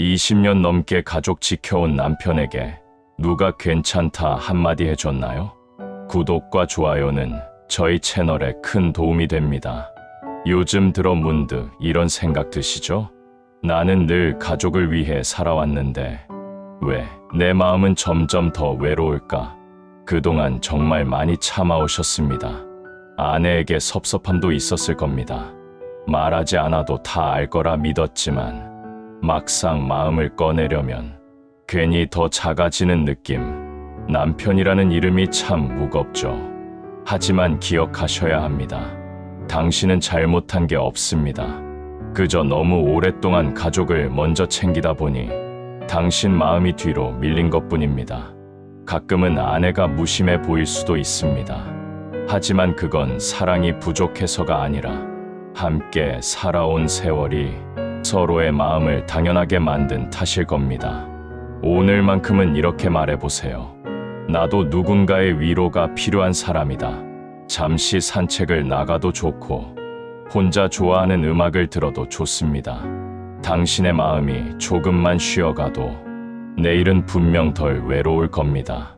20년 넘게 가족 지켜온 남편에게 누가 괜찮다 한마디 해줬나요? 구독과 좋아요는 저희 채널에 큰 도움이 됩니다. 요즘 들어 문득 이런 생각 드시죠? 나는 늘 가족을 위해 살아왔는데 왜 내 마음은 점점 더 외로울까? 그동안 정말 많이 참아오셨습니다. 아내에게 섭섭함도 있었을 겁니다. 말하지 않아도 다 알 거라 믿었지만 막상 마음을 꺼내려면 괜히 더 작아지는 느낌. 남편이라는 이름이 참 무겁죠. 하지만 기억하셔야 합니다. 당신은 잘못한 게 없습니다. 그저 너무 오랫동안 가족을 먼저 챙기다 보니 당신 마음이 뒤로 밀린 것 뿐입니다. 가끔은 아내가 무심해 보일 수도 있습니다. 하지만 그건 사랑이 부족해서가 아니라 함께 살아온 세월이 서로의 마음을 당연하게 만든 탓일 겁니다. 오늘만큼은 이렇게 말해보세요. 나도 누군가의 위로가 필요한 사람이다. 잠시 산책을 나가도 좋고, 혼자 좋아하는 음악을 들어도 좋습니다. 당신의 마음이 조금만 쉬어가도 내일은 분명 덜 외로울 겁니다.